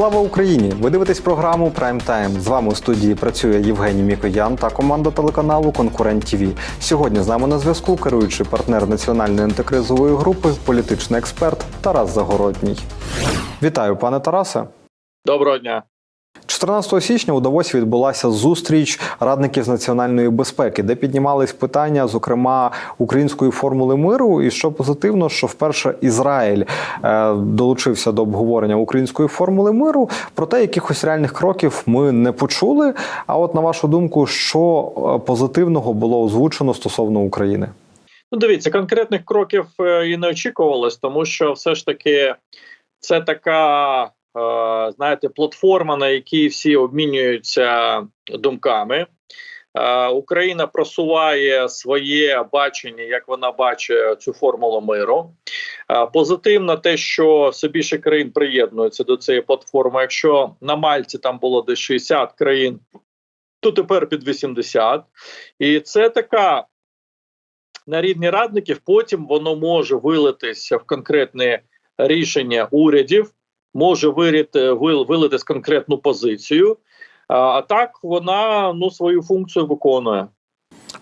Слава Україні! Ви дивитесь програму Прайм Тайм. З вами у студії працює Євгеній Мікоян та команда телеканалу Конкурент ТВ. Сьогодні з нами на зв'язку керуючий партнер національної антикризової групи, політичний експерт Тарас Загородній. Вітаю, пане Тарасе. Доброго дня. 14 січня у Давосі відбулася зустріч радників з національної безпеки, де піднімались питання, зокрема української формули миру. І що позитивно, що вперше Ізраїль е, долучився до обговорення української формули миру. Проте якихось реальних кроків ми не почули. А от на вашу думку, що е, позитивного було озвучено стосовно України? Ну, дивіться, конкретних кроків е, і не очікувалось, тому що все ж таки це така, знаєте, платформа, на якій всі обмінюються думками. Е, Україна просуває своє бачення, як вона бачить цю формулу миру. Е, Позитивно те, що все більше країн приєднуються до цієї платформи. Якщо на Мальці там було десь 60 країн, то тепер під 80. І це така на рівні радників, потім воно може вилитися в конкретне рішення урядів, може виріти, вилити з конкретну позицію. А так вона ну свою функцію виконує.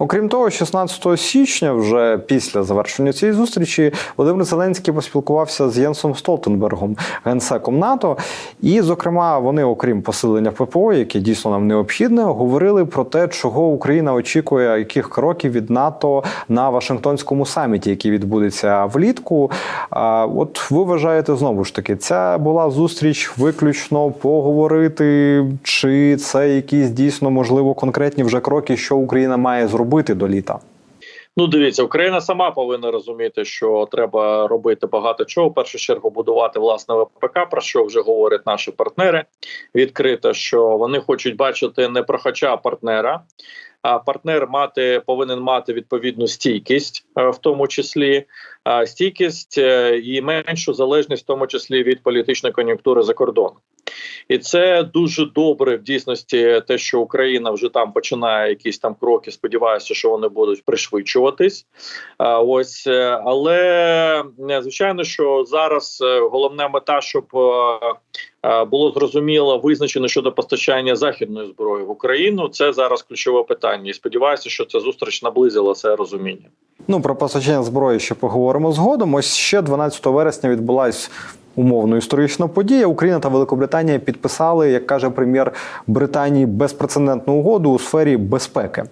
Окрім того, 16 січня, вже після завершення цієї зустрічі, Володимир Зеленський поспілкувався з Єнсом Столтенбергом, генсеком НАТО. І, зокрема, вони, окрім посилення ППО, яке дійсно нам необхідне, говорили про те, чого Україна очікує, яких кроків від НАТО на Вашингтонському саміті, який відбудеться влітку. От ви вважаєте знову ж таки, ця була зустріч виключно поговорити, чи це якісь дійсно можливо конкретні вже кроки, що Україна має зробити до літа? Ну, дивіться, Україна сама повинна розуміти, що треба робити багато чого. В першу чергу будувати власне ВПК, про що вже говорять наші партнери. Відкрито, що вони хочуть бачити не прохача партнера. А партнер мати повинен мати відповідну стійкість, е, в тому числі стійкість е, і меншу залежність, в тому числі від політичної кон'юнктури за кордоном. І це дуже добре в дійсності, те, що Україна вже там починає якісь там кроки. Сподіваюся, що вони будуть пришвидшуватись. Ось, е, але е, звичайно, що зараз е, головна мета, щоб було зрозуміло визначено щодо постачання західної зброї в Україну. Це зараз ключове питання. І сподіваюся, що ця зустріч наблизила це розуміння. Ну про постачання зброї ще поговоримо згодом. Ось ще 12 вересня відбулась умовно історична подія. Україна та Великобританія підписали, як каже прем'єр Британії, безпрецедентну угоду у сфері безпеки.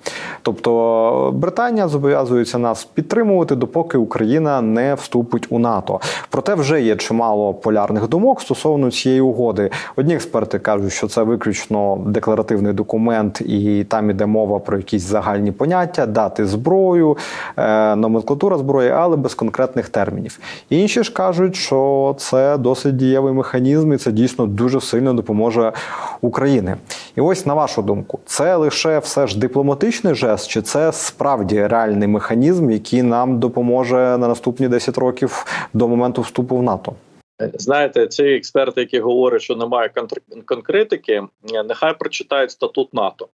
Тобто Британія зобов'язується нас підтримувати, допоки Україна не вступить у НАТО. Проте вже є чимало полярних думок стосовно цієї угоди. Одні експерти кажуть, що це виключно декларативний документ, і там іде мова про якісь загальні поняття, дати зброю, е, номенклатура зброї, але без конкретних термінів. Інші ж кажуть, що це досить дієвий механізм, і це дійсно дуже сильно допоможе Україні. І ось на вашу думку, це лише все ж дипломатичний жест, чи це справді реальний механізм, який нам допоможе на наступні 10 років до моменту вступу в НАТО? Знаєте, ці експерти, які говорять, що немає конкретики, нехай прочитають статут НАТО,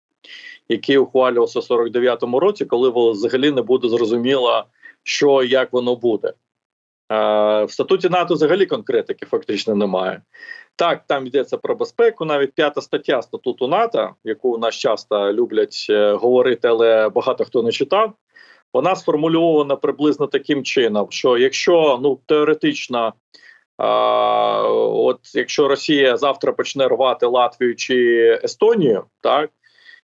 який ухвалювався в 49-му році, коли взагалі не буде зрозуміло, що як воно буде. Е, в статуті НАТО взагалі конкретики фактично немає. Так, там йдеться про безпеку. Навіть п'ята стаття статуту НАТО, яку у нас часто люблять е, говорити, але багато хто не читав. Вона сформульована приблизно таким чином, що якщо ну теоретично, а, от якщо Росія завтра почне рвати Латвію чи Естонію, так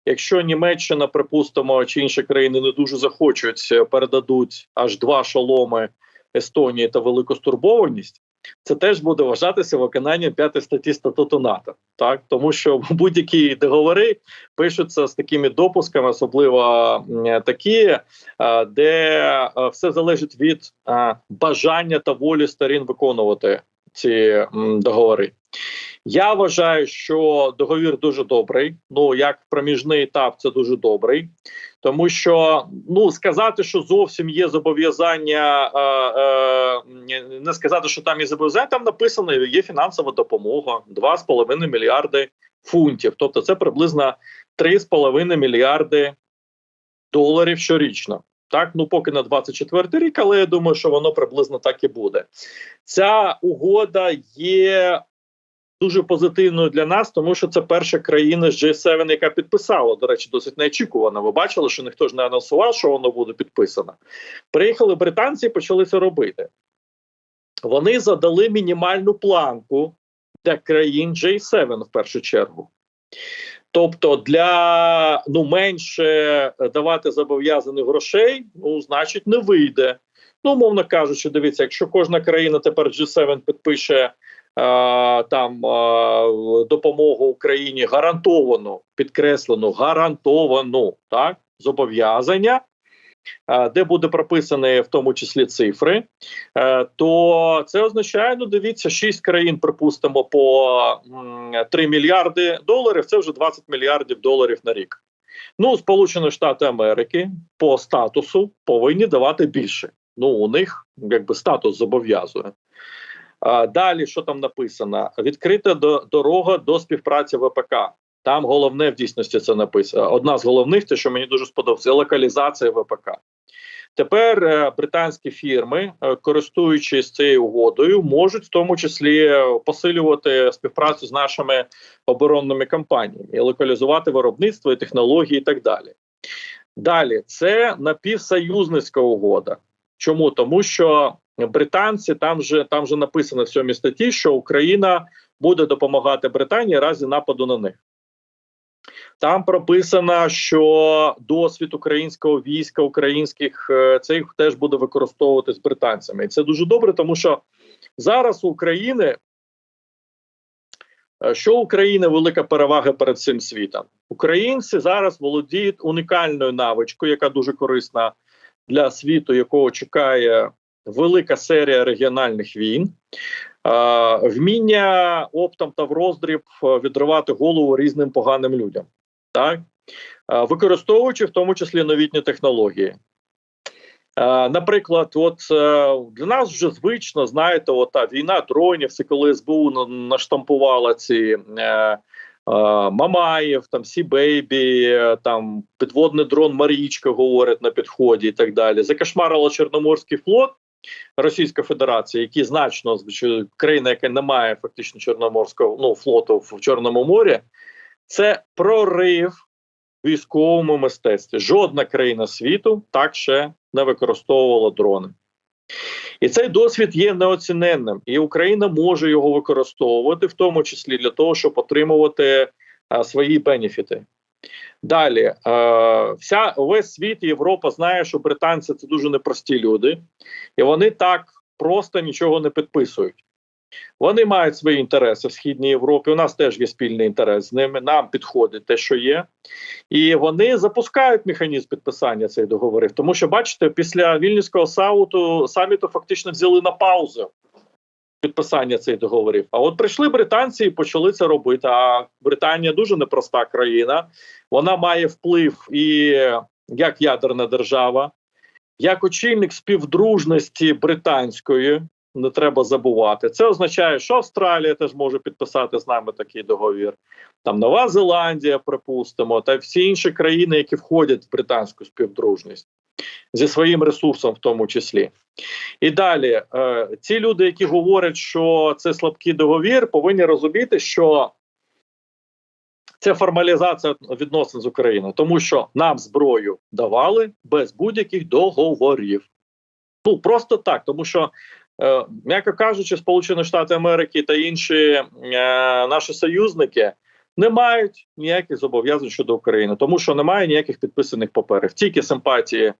якщо Німеччина, припустимо, чи інші країни не дуже захочуть, е, передадуть аж два шоломи Естонії та велику стурбованість, це теж буде вважатися виконанням п'ятої статті статуту НАТО, так тому що будь-які договори пишуться з такими допусками, особливо такі, е, де е, все залежить від е, бажання та волі сторін виконувати ці договори. Я вважаю, що договір дуже добрий. Ну як проміжний етап, це дуже добрий, тому що ну сказати, що зовсім є зобов'язання, е, е, не сказати, що там є зобов'язання. Там написано є фінансова допомога 2,5 мільярди фунтів. Тобто, це приблизно 3,5 мільярди доларів щорічно. Так, ну поки на 24 рік, але я думаю, що воно приблизно так і буде. Ця угода є дуже позитивною для нас, тому що це перша країна з G7, яка підписала. До речі, досить неочікувано. Ви бачили, що ніхто ж не анонсував, що воно буде підписано. Приїхали британці і почали це робити. Вони задали мінімальну планку для країн G7 в першу чергу. Тобто для ну менше давати зобов'язаних грошей, ну значить, не вийде. Ну, умовно кажучи, дивіться, якщо кожна країна тепер G7 підпише там е, допомогу Україні гарантовану, підкреслену, гарантовану так, зобов'язання, е, де буде прописані в тому числі цифри, е, то це означає, ну дивіться, 6 країн, припустимо, по м, 3 мільярди доларів, це вже 20 мільярдів доларів на рік. Ну, Сполучені Штати Америки по статусу повинні давати більше. Ну, у них якби статус зобов'язує. Далі, що там написано? Відкрита до, дорога до співпраці ВПК. Там головне в дійсності це написано. Одна з головних, те, що мені дуже сподобалося, локалізація ВПК. Тепер е, британські фірми, е, користуючись цією угодою, можуть в тому числі посилювати співпрацю з нашими оборонними компаніями локалізувати виробництво і технології, і так далі. Далі це напівсоюзницька угода. Чому? Тому що британці там же там вже написано в сьомій статті, що Україна буде допомагати Британії разі нападу на них. Там прописано, що досвід українського війська, українських е, цих теж буде використовуватись британцями. І це дуже добре, тому що зараз у України е, що України велика перевага перед цим світом. Українці зараз володіють унікальною навичкою, яка дуже корисна для світу, якого чекає велика серія регіональних війн. Вміння оптом та в роздріб е, відривати голову різним поганим людям, так використовуючи в тому числі новітні технології. Наприклад, от е, для нас вже звично, знаєте, от та війна дронів, це коли СБУ наштампувала ці е, е, Мамаєв, там Сі Бейбі, е, там підводний дрон Марічка говорять на підході і так далі. Закошмарила Чорноморський флот. Російська Федерація, які значно країна, яка не має фактично чорноморського ну флоту в Чорному морі, це прорив військовому мистецтві. Жодна країна світу так ще не використовувала дрони. І цей досвід є неоціненним, і Україна може його використовувати, в тому числі для того, щоб отримувати а, свої бенефіти. Далі, е, вся весь світ, Європа знає, що британці це дуже непрості люди, і вони так просто нічого не підписують. Вони мають свої інтереси в східній Європі. У нас теж є спільний інтерес з ними. Нам підходить те, що є, і вони запускають механізм підписання цих договорів. Тому що, бачите, після вільнюського сауту саміту фактично взяли на паузу підписання цих договорів. А от прийшли британці і почали це робити. А Британія дуже непроста країна. Вона має вплив і як ядерна держава, як очільник співдружності британської. Не треба забувати. Це означає, що Австралія теж може підписати з нами такий договір. Там Нова Зеландія, припустимо, та всі інші країни, які входять в британську співдружність зі своїм ресурсом, в тому числі. І далі, е, ці люди, які говорять, що це слабкий договір, повинні розуміти, що це формалізація відносин з Україною, тому що нам зброю давали без будь-яких договорів. Ну просто так, тому що. Е, м'яко кажучи, Сполучені Штати Америки та інші е, наші союзники не мають ніяких зобов'язань щодо України, тому що немає ніяких підписаних паперів. Тільки симпатії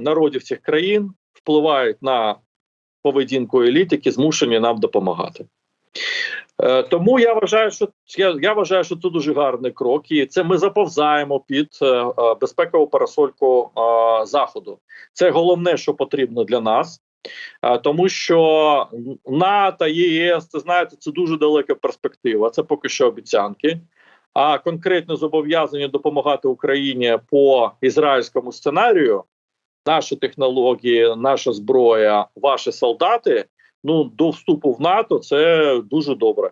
народів цих країн впливають на поведінку еліт, які змушені нам допомагати. Е, тому я вважаю, що я, я вважаю, що це дуже гарний крок, і це ми заповзаємо під е, е, безпекову парасольку е, заходу. Це головне, що потрібно для нас. Тому що НАТО, ЄС, це знаєте, це дуже далека перспектива. Це поки що обіцянки. А конкретне зобов'язання допомагати Україні по ізраїльському сценарію, наші технології, наша зброя, ваші солдати. Ну до вступу в НАТО це дуже добре.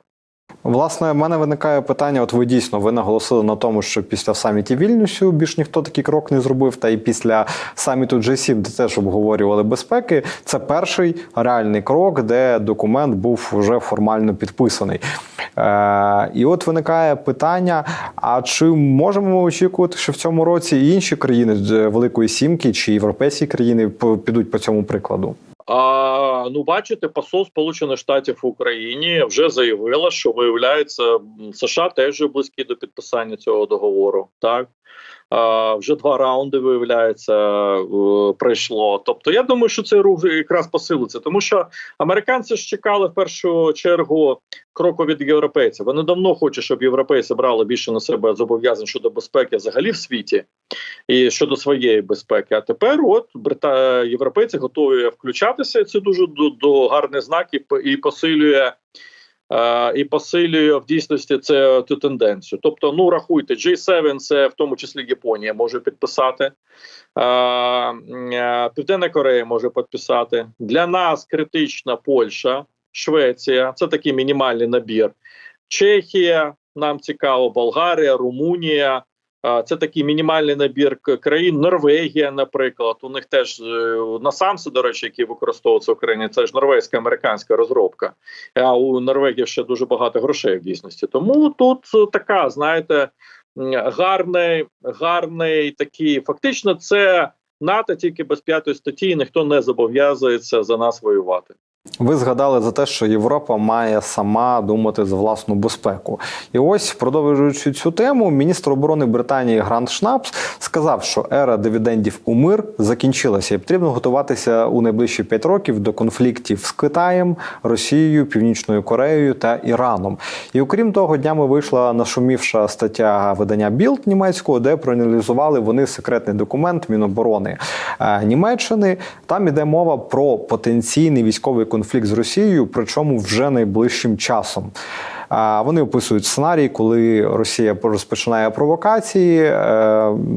Власне, в мене виникає питання: от ви дійсно ви наголосили на тому, що після самітів Вільнюсу більш ніхто такий крок не зробив. Та і після саміту G7, де теж обговорювали безпеки. Це перший реальний крок, де документ був вже формально підписаний. Е, і от виникає питання: а чи можемо ми очікувати, що в цьому році інші країни з Великої Сімки чи європейські країни підуть по цьому прикладу? А ну бачите, посол Сполучених Штатів в Україні вже заявила, що виявляється, США теж близькі до підписання цього договору. Так вже два раунди виявляється е, пройшло. Тобто, я думаю, що цей рух якраз посилиться, тому що американці ж чекали в першу чергу кроку від європейців. Вони давно хочуть, щоб європейці брали більше на себе зобов'язань щодо безпеки взагалі в світі і щодо своєї безпеки. А тепер, от брита європейці готові включатися. Це дуже до, до гарний знак і, по- і посилює. Е, І посилює в дійсності це цю тенденцію. Тобто, ну рахуйте, G7 це в тому числі Японія може підписати, е, е, Південна Корея може підписати. Для нас критична Польща, Швеція це такий мінімальний набір. Чехія, нам цікаво, Болгарія, Румунія. Це такий мінімальний набір країн. Норвегія, наприклад, у них теж е, насамси, до речі, які використовуються в Україні, це ж норвезька американська розробка. А у Норвегії ще дуже багато грошей в дійсності. Тому тут така, знаєте, гарний, гарний такий. Фактично, це НАТО тільки без п'ятої статті, і ніхто не зобов'язується за нас воювати. Ви згадали за те, що Європа має сама думати за власну безпеку. І ось, продовжуючи цю тему, міністр оборони Британії Грант Шнапс сказав, що ера дивідендів у мир закінчилася, і потрібно готуватися у найближчі п'ять років до конфліктів з Китаєм, Росією, Північною Кореєю та Іраном. І окрім того, днями вийшла нашумівша стаття видання Білд німецького, де проаналізували вони секретний документ Міноборони е, Німеччини. Там іде мова про потенційний військовий конфлікт з Росією, причому вже найближчим часом. Вони описують сценарій, коли Росія розпочинає провокації е,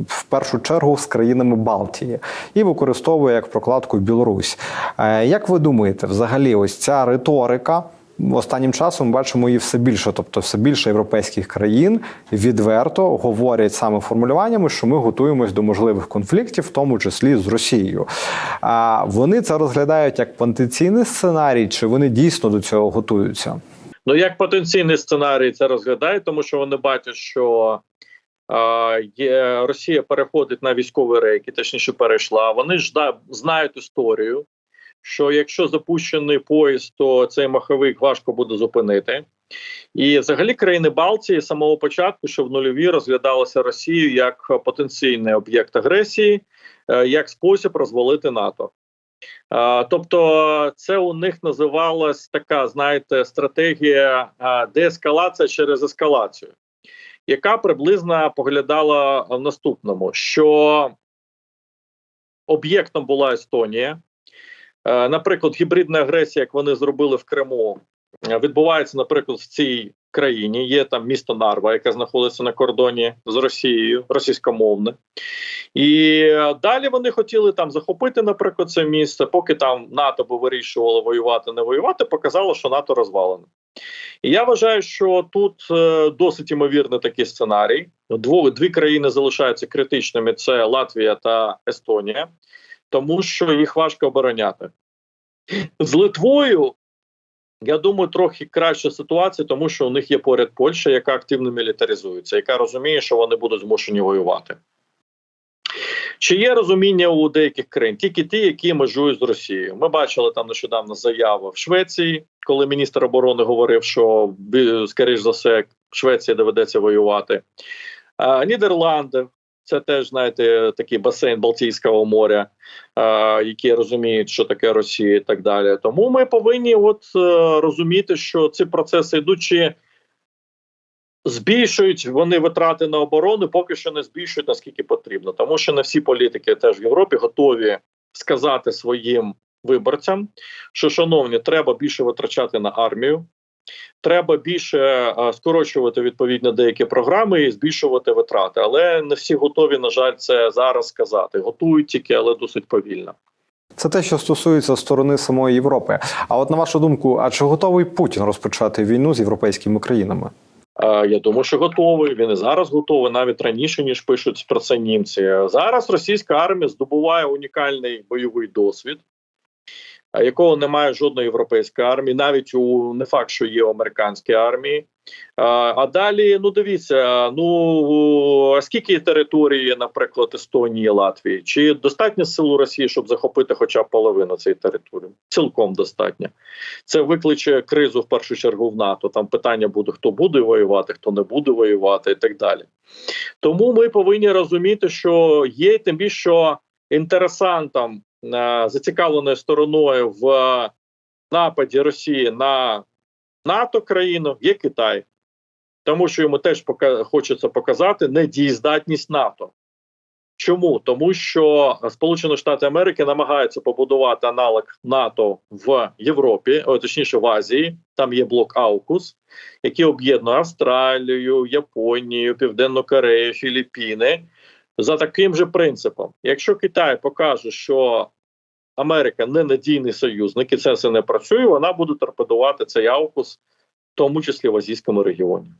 в першу чергу з країнами Балтії і використовує як прокладку Білорусь. Е, Як ви думаєте, взагалі, ось ця риторика? Останнім часом бачимо її все більше, тобто все більше європейських країн відверто говорять саме формулюваннями, що ми готуємось до можливих конфліктів, в тому числі з Росією. А вони це розглядають як потенційний сценарій, чи вони дійсно до цього готуються? Ну, як потенційний сценарій це розглядають, тому що вони бачать, що е, Росія переходить на військові рейки, точніше перейшла. Вони ж знають історію, що якщо запущений поїзд, то цей маховик важко буде зупинити. І взагалі країни Балтії з самого початку, що в нульові розглядалося Росію як потенційний об'єкт агресії, е, як спосіб розвалити НАТО. Тобто, це у них називалась така, знаєте, стратегія а, деескалація через ескалацію, яка приблизно поглядала в наступному: що об'єктом була Естонія. Е, Наприклад, гібридна агресія, як вони зробили в Криму, е, відбувається, наприклад, в цій країні. Є там місто Нарва, яке знаходиться на кордоні з Росією, російськомовне. І е, далі вони хотіли там захопити, наприклад, це місце. Поки там НАТО би вирішувало воювати, не воювати, показало, що НАТО розвалене. І я вважаю, що тут досить імовірний такий сценарій. Дво, дві країни залишаються критичними: це Латвія та Естонія, тому що їх важко обороняти. З Литвою. Я думаю, трохи краща ситуація, тому що у них є поряд Польща, яка активно мілітаризується, яка розуміє, що вони будуть змушені воювати. Чи є розуміння у деяких країн, тільки ті, які межують з Росією? Ми бачили там нещодавно заяву в Швеції, коли міністр оборони говорив, що скоріш за все Швеції доведеться воювати. А, Нідерланди це теж знаєте такий басейн Балтійського моря, які розуміють, що таке Росія, і так далі. Тому ми повинні от е, розуміти, що ці процеси йдуть чи збільшують вони витрати на оборону, поки що не збільшують наскільки потрібно, тому що не всі політики теж в Європі готові сказати своїм виборцям, що шановні, треба більше витрачати на армію. Треба більше скорочувати відповідно деякі програми і збільшувати витрати, але не всі готові, на жаль, це зараз сказати. Готують тільки, але досить повільно. Це те, що стосується сторони самої Європи. А от на вашу думку, а чи готовий Путін розпочати війну з європейськими країнами? Я думаю, що готовий. Він і зараз готовий, навіть раніше ніж пишуть про це німці. Зараз російська армія здобуває унікальний бойовий досвід, якого немає жодної європейської армії, навіть у не факт, що є у американській армії. А, далі, ну дивіться, ну а скільки території, наприклад, Естонії, Латвії? Чи достатньо сил у Росії, щоб захопити хоча б половину цієї території? Цілком достатньо. Це викличе кризу в першу чергу в НАТО. Там питання буде: хто буде воювати, хто не буде воювати, і так далі. Тому ми повинні розуміти, що є тим більше що інтересантом зацікавленою стороною в нападі Росії на НАТО країну є Китай, тому що йому теж пока хочеться показати недієздатність НАТО. Чому? Тому що Сполучені Штати Америки намагаються побудувати аналог НАТО в Європі, точніше в Азії. Там є блок Аукус, який об'єднує Австралію, Японію, Південну Корею, Філіппіни за таким же принципом. Якщо Китай покаже, що Америка не надійний союзник і це все не працює, вона буде торпедувати цей Аукус, в тому числі в азійському регіоні.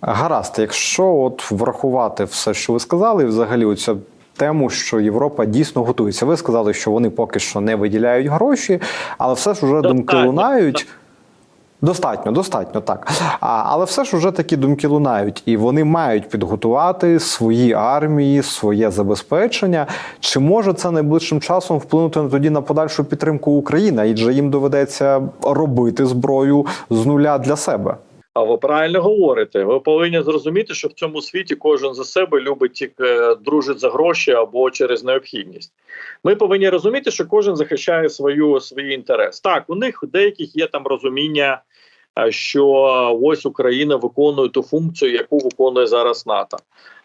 Гаразд, якщо от врахувати все, що ви сказали, і взагалі оцю тему, що Європа дійсно готується. Ви сказали, що вони поки що не виділяють гроші, але все ж уже думки лунають. Достатньо, достатньо так. А, але все ж уже такі думки лунають, і вони мають підготувати свої армії, своє забезпечення. Чи може це найближчим часом вплинути на тоді на подальшу підтримку України? Адже їм доведеться робити зброю з нуля для себе. А ви правильно говорите. Ви повинні зрозуміти, що в цьому світі кожен за себе любить тільки е, дружить за гроші або через необхідність. Ми повинні розуміти, що кожен захищає свою свій інтерес. Так, у них деяких є там розуміння, що ось Україна виконує ту функцію, яку виконує зараз НАТО.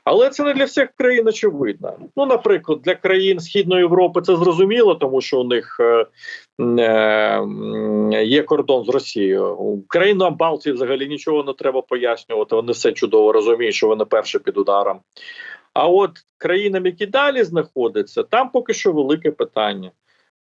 Але це не для всіх країн очевидно. Ну, наприклад, для країн Східної Європи це зрозуміло, тому що у них е, е, є кордон з Росією. Країнам Балтії взагалі нічого не треба пояснювати. Вони все чудово розуміють, що вони перші під ударом. А от країнам, які далі знаходяться, там поки що велике питання.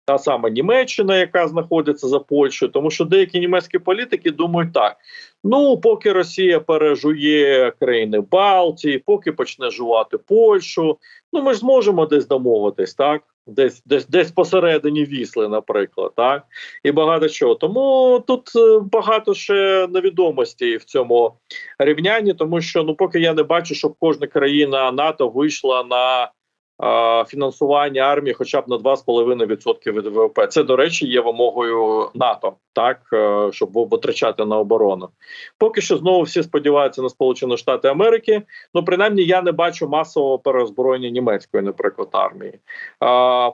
Та сама Німеччина, яка знаходиться за Польщею, тому що деякі німецькі політики думають так: ну поки Росія пережує країни Балтії, поки почне жувати Польщу, ну ми ж зможемо десь домовитись, так десь десь десь посередині вісли, наприклад, так і багато чого. Тому тут е, багато ще невідомостей в цьому рівнянні, тому що ну поки я не бачу, щоб кожна країна НАТО вийшла на фінансування армії, хоча б на 2,5% від ВВП. Це до речі є вимогою НАТО, так е, щоб витрачати на оборону. Поки що знову всі сподіваються на Сполучені Штати Америки. Ну принаймні я не бачу масового переозброєння німецької, наприклад, армії.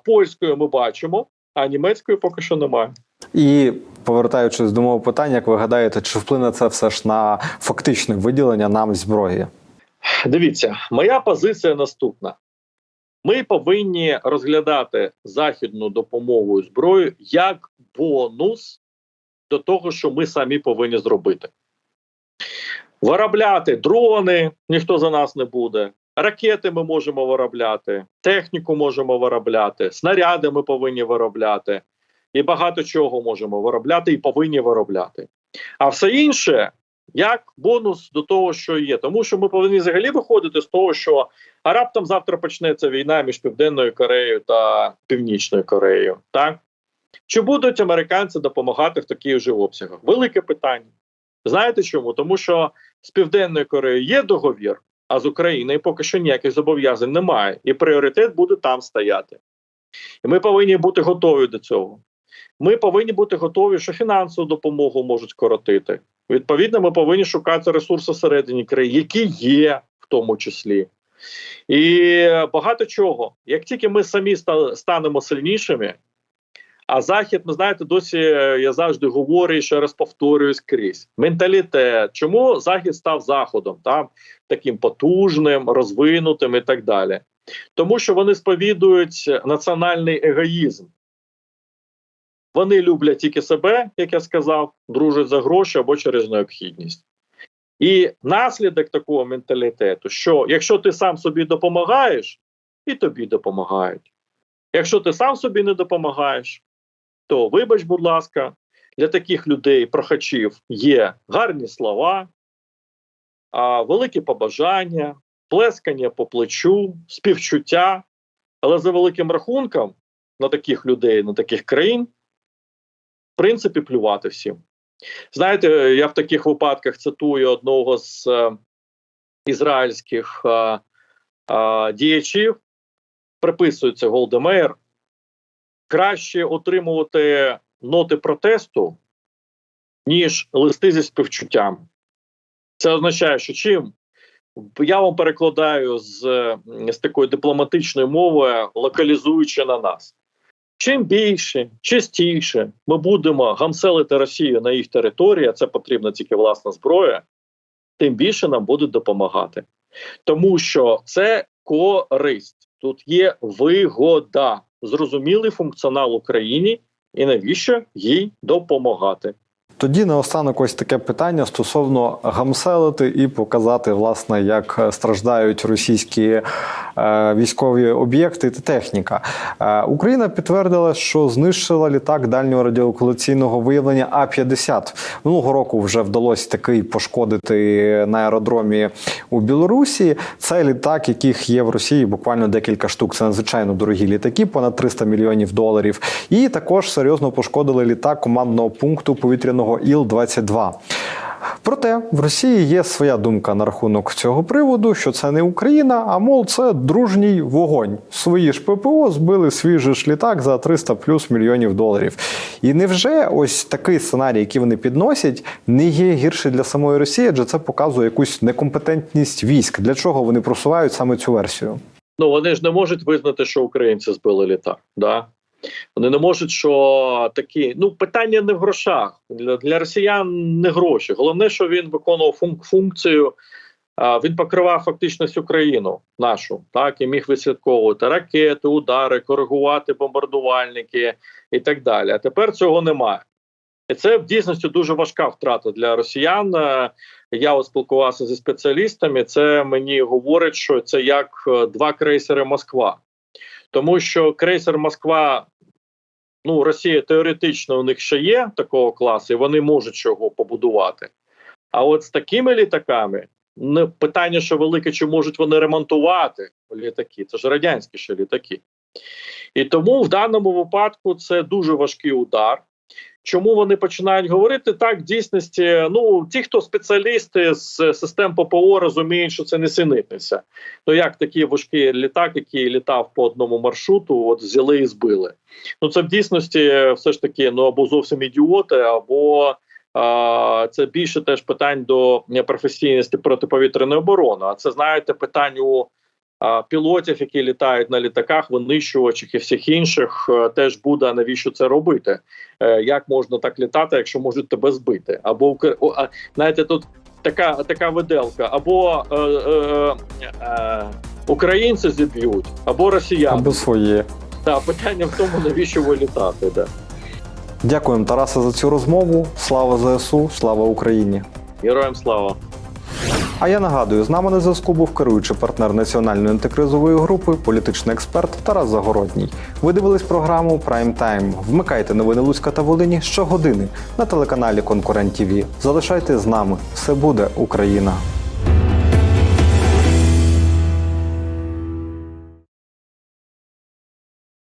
Польської ми бачимо, а німецької поки що немає. І повертаючись до мого питання, як ви гадаєте, чи вплине це все ж на фактичне виділення нам зброї? Дивіться, моя позиція наступна: ми повинні розглядати західну допомогу і зброю як бонус до того, що ми самі повинні зробити. Виробляти дрони ніхто за нас не буде. Ракети ми можемо виробляти, техніку можемо виробляти, снаряди ми повинні виробляти, і багато чого можемо виробляти і повинні виробляти. А все інше як бонус до того, що є, тому що ми повинні взагалі виходити з того, що а раптом завтра почнеться війна між Південною Кореєю та Північною Кореєю. Так чи будуть американці допомагати в таких же обсягах? Велике питання. Знаєте чому? Тому що з Південною Кореєю є договір, а з Україною поки що ніяких зобов'язань немає, і пріоритет буде там стояти. І ми повинні бути готові до цього. Ми повинні бути готові, що фінансову допомогу можуть скоротити. Відповідно, ми повинні шукати ресурси всередині країни, які є в тому числі. І багато чого. Як тільки ми самі станемо сильнішими, а захід, ну знаєте, досі е, я завжди говорю і ще раз повторюю скрізь. Менталітет. Чому захід став заходом, там таким потужним, розвинутим і так далі? Тому що вони сповідують національний егоїзм. Вони люблять тільки себе, як я сказав, дружать за гроші або через необхідність. І наслідок такого менталітету, що якщо ти сам собі допомагаєш, і тобі допомагають. Якщо ти сам собі не допомагаєш, то вибач, будь ласка, для таких людей, прохачів, є гарні слова, великі побажання, плескання по плечу, співчуття. Але за великим рахунком на таких людей, на таких країн, принципі, плювати всім. Знаєте, я в таких випадках цитую одного з е, ізраїльських е, е, діячів, приписується Голдемейр. Краще отримувати ноти протесту, ніж листи зі співчуттям. Це означає, що чим я вам перекладаю з, з такої дипломатичної мови, локалізуючи на нас. Чим більше, частіше ми будемо гамселити Росію на їх території, а це потрібна тільки власна зброя, тим більше нам будуть допомагати. Тому що це користь, тут є вигода, зрозумілий функціонал Україні, і навіщо їй допомагати. Тоді наостанок ось таке питання стосовно гамселити і показати, власне, як е, страждають російські е, військові об'єкти та техніка. Е, Україна підтвердила, що знищила літак дальнього радіолокаційного виявлення А-50. Минулого року вже вдалося такий пошкодити на аеродромі у Білорусі. Це літак, яких є в Росії буквально декілька штук. Це надзвичайно дорогі літаки, понад 300 мільйонів доларів. І також серйозно пошкодили літак командного пункту повітряного Іл-22. Проте в Росії є своя думка на рахунок цього приводу, що це не Україна, а мол, це дружній вогонь. Свої ж ППО збили свій же ж літак за 300 плюс мільйонів доларів. І невже ось такий сценарій, який вони підносять, не є гірший для самої Росії, адже це показує якусь некомпетентність військ. Для чого вони просувають саме цю версію? Ну вони ж не можуть визнати, що українці збили літак. Да? Вони не можуть, що такі. Ну, питання не в грошах. Для, для росіян не гроші. Головне, що він виконував функ, функцію. Він покривав фактично всю країну нашу, так і міг вислідковувати ракети, удари, коригувати бомбардувальники і так далі. А тепер цього немає. І це в дійсності дуже важка втрата для росіян. Е, Я спілкувався зі спеціалістами. Це мені говорить, що це як е, два крейсери Москва, тому що крейсер Москва. Ну, Росія теоретично у них ще є такого класу, і вони можуть його побудувати. А от з такими літаками не питання, що велике, чи можуть вони ремонтувати літаки. Це ж радянські ще літаки. І тому в даному випадку це дуже важкий удар. Чому вони починають говорити так? В дійсності, ну ті, хто спеціалісти з систем ППО, розуміють, що це не синитниця. Ну як такий важкий літак, який літав по одному маршруту, от взяли і збили. Ну це в дійсності все ж таки ну або зовсім ідіоти, або а, це більше теж питань до професійності протиповітряної оборони. А це знаєте, питань у пілотів, які літають на літаках, винищувачах і всіх інших, е, теж буде навіщо це робити. Е, Як можна так літати, якщо можуть тебе збити? Або знаєте, тут така така виделка, або е, е, е, українці зіб'ють, або росіяни. Або своє. Та питання в тому, навіщо ви літати. Да. Дякуємо, Тарасе, за цю розмову. Слава ЗСУ, слава Україні. Героям слава. А я нагадую, з нами на зв'язку був керуючий партнер національної антикризової групи, політичний експерт Тарас Загородній. Ви дивились програму Прайм Тайм. Вмикайте новини Луцька та Волині щогодини на телеканалі Конкурент ТВ. Залишайте з нами. Все буде Україна.